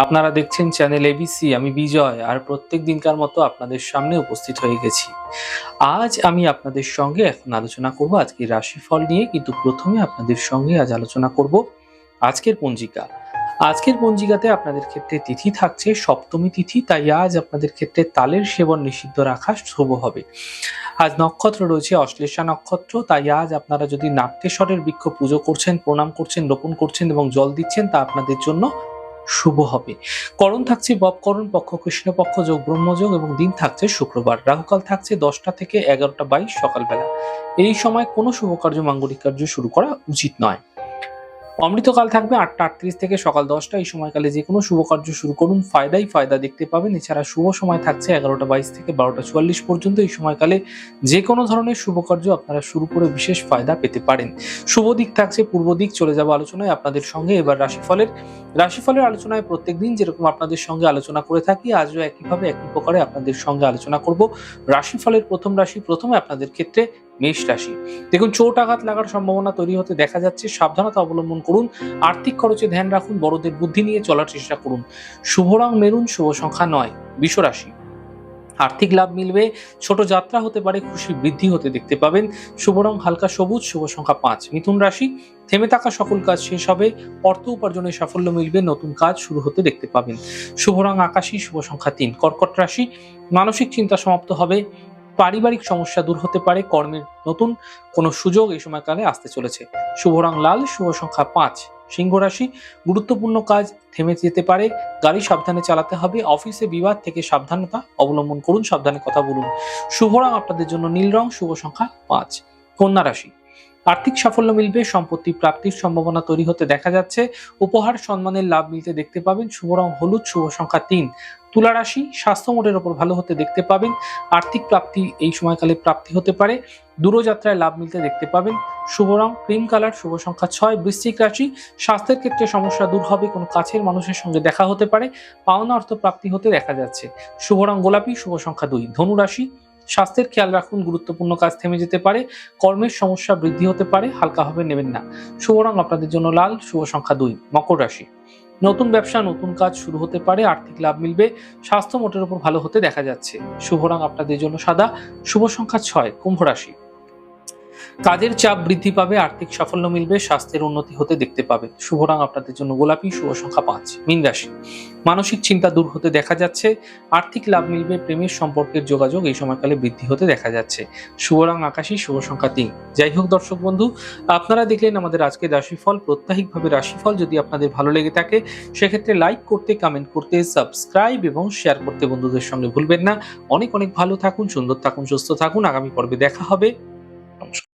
আপনারা দেখছেন channel ABC আমি বিজয়, আর প্রত্যেক দিনকার মতো আপনাদের সামনে উপস্থিত হয়ে গেছি। আজ আমি আপনাদের সঙ্গে এখন আলোচনা করব আজকের রাশিফল নিয়ে, কিন্তু প্রথমে আপনাদের সঙ্গে আজ আলোচনা করব আজকের পঞ্জিকা। আজকের পঞ্জিকাতে আপনাদের ক্ষেত্রে তিথি থাকছে, সপ্তমী তিথি, তাই আজ আপনাদের ক্ষেত্রে তালের সেবন নিষিদ্ধ রাখা শুভ হবে। আজ নক্ষত্র রয়েছে, অশ্লেষা নক্ষত্র, তাই আজ আপনারা যদি নাট্যেশ্বরের বৃক্ষ পুজো করছেন, প্রণাম করছেন, রোপণ করছেন এবং জল দিচ্ছেন, তা আপনাদের জন্য শুভ হবে। করণ থাকছে ববকরণ পক্ষ কৃষ্ণপক্ষ যোগ ব্রহ্মযোগ এবং দিন থাকছে শুক্রবার। রাহুকাল থাকছে দশটা থেকে এগারোটা বাইশ সকালবেলা। এই সময় কোনো শুভ কার্য, মাঙ্গলিক কার্য শুরু করা উচিত নয়। অমৃতকাল থাকবে আটটা আটত্রিশ থেকে সকাল দশটা। এই সময়কালে যে কোনো শুভ কার্য শুরু করুন। ফায়দাই ফায়দা দেখতে পাবেন। এছাড়া শুভ সময় থাকছে এগারোটা বাইশ থেকে বারোটা চুয়াল্লিশ পর্যন্ত। এই সময়কালে যে কোনো ধরনের শুভ কার্য আপনারা শুরু করে বিশেষ ফায়দা পেতে পারেন। শুভ দিক থাকছে পূর্ব দিক। চলে যাব আলোচনায় আপনাদের সঙ্গে। এবার রাশিফলের রাশিফলের আলোচনায় প্রত্যেক দিন যেরকম আপনাদের সঙ্গে আলোচনা করে থাকি, আজও একইভাবে একই প্রকারে আপনাদের সঙ্গে আলোচনা করব। রাশিফলের প্রথম রাশি, প্রথমে আপনাদের ক্ষেত্রে মেষ রাশি। দেখুন, চোট আঘাত লাগার সম্ভাবনা তৈরি হতে দেখা যাচ্ছে। সাবধানতা অবলম্বন করুন, আর্থিক খরচে ধ্যান রাখুন, বড়দের বুদ্ধি নিয়ে চলার চেষ্টা করুন। শুভ রং মেরুন, শুভ সংখ্যা নয়, বিষ রাশি। আর্থিক লাভ মিলবে, ছোট যাত্রা হতে পারে, খুশি বৃদ্ধি হতে দেখতে পাবেন। শুভ রং হালকা সবুজ, শুভ সংখ্যা পাঁচ, মিথুন রাশি। থেমে থাকা সকল কাজ শেষ হবে, অর্থ উপার্জনের সাফল্য মিলবে, নতুন কাজ শুরু হতে দেখতে পাবেন। শুভ রং আকাশী, শুভ সংখ্যা তিন, কর্কট রাশি। মানসিক চিন্তা সমাপ্ত হবে পারিবারিক সমস্যা দূর হতে পারে, কর্মের নতুন কোনো সুযোগ এই সময়কালে আসতে চলেছে। শুভ রং লাল, শুভ সংখ্যা পাঁচ। সিংহ রাশি, গুরুত্বপূর্ণ কাজ থেমে যেতে পারে, গাড়ি সাবধানে চালাতে হবে, অফিসে বিবাদ থেকে সাবধানতা অবলম্বন করুন, সাবধানে কথা বলুন। শুভ রং আপনাদের জন্য নীল রং, শুভ সংখ্যা পাঁচ। কন্যা রাশি, আর্থিক সাফল্য মিলবে, সম্পত্তি প্রাপ্তির সম্ভাবনা তৈরি হতে দেখা যাচ্ছে, উপহার, সম্মানের লাভ মিলতে দেখতে পাবেন, শুভ রং হলুদ, শুভ সংখ্যা তিন। তুলা রাশি স্বাস্থ্য মোটের ওপর ভালো হতে দেখতে পাবেন, আর্থিক প্রাপ্তি এই সময়কালে প্রাপ্তি হতে পারে, দূরযাত্রায় লাভ মিলতে দেখতে পাবেন শুভ রং ক্রিম কালার, শুভ সংখ্যা ছয়, বৃশ্চিক রাশি, স্বাস্থ্যের ক্ষেত্রে সমস্যা দূর হবে, কোনো কাছের মানুষের সঙ্গে দেখা হতে পারে, পাওনা অর্থ প্রাপ্তি হতে দেখা যাচ্ছে শুভ রং গোলাপি, শুভ সংখ্যা দুই, ধনু রাশি, স্বাস্থ্যের খেয়াল রাখুন, গুরুত্বপূর্ণ কাজ থেমে যেতে পারে, কর্মের সমস্যা বৃদ্ধি হতে পারে হালকাভাবে নেবেন না শুভ রং আপনাদের জন্য লাল, শুভ সংখ্যা দুই, মকর রাশি। নতুন ব্যবসা, নতুন কাজ শুরু হতে পারে, আর্থিক লাভ মিলবে, স্বাস্থ্য মোটের উপর ভালো হতে দেখা যাচ্ছে। শুভ রং আপনাদের জন্য সাদা, শুভ সংখ্যা ছয়, কুম্ভ রাশি। কাজের চাপ বৃদ্ধি পাবে, আর্থিক সাফল্য মিলবে, স্বাস্থ্যের উন্নতি হতে দেখতে পাবেন শুভ রং আপনাদের জন্য গোলাপি, শুভ সংখ্যা পাঁচ। মীন রাশি। মানসিক চিন্তা দূর হতে দেখা যাচ্ছে, আর্থিক লাভ মিলবে, প্রেমের সম্পর্কের যোগাযোগ এই সময়কালে বৃদ্ধি হতে দেখা যাচ্ছে। শুভ রং আকাশী, শুভ সংখ্যা তিন। যাই হোক দর্শক বন্ধু, আপনারা দেখলেন আমাদের আজকের রাশিফল। প্রত্যাহিকভাবে রাশিফল যদি আপনাদের ভালো লেগে থাকে, সেক্ষেত্রে লাইক করতে কমেন্ট করতে সাবস্ক্রাইব এবং শেয়ার করতে বন্ধুদের সঙ্গে ভুলবেন না। অনেক অনেক ভালো থাকুন, সুন্দর থাকুন, সুস্থ থাকুন। আগামী পর্বে দেখা হবে। নমস্কার।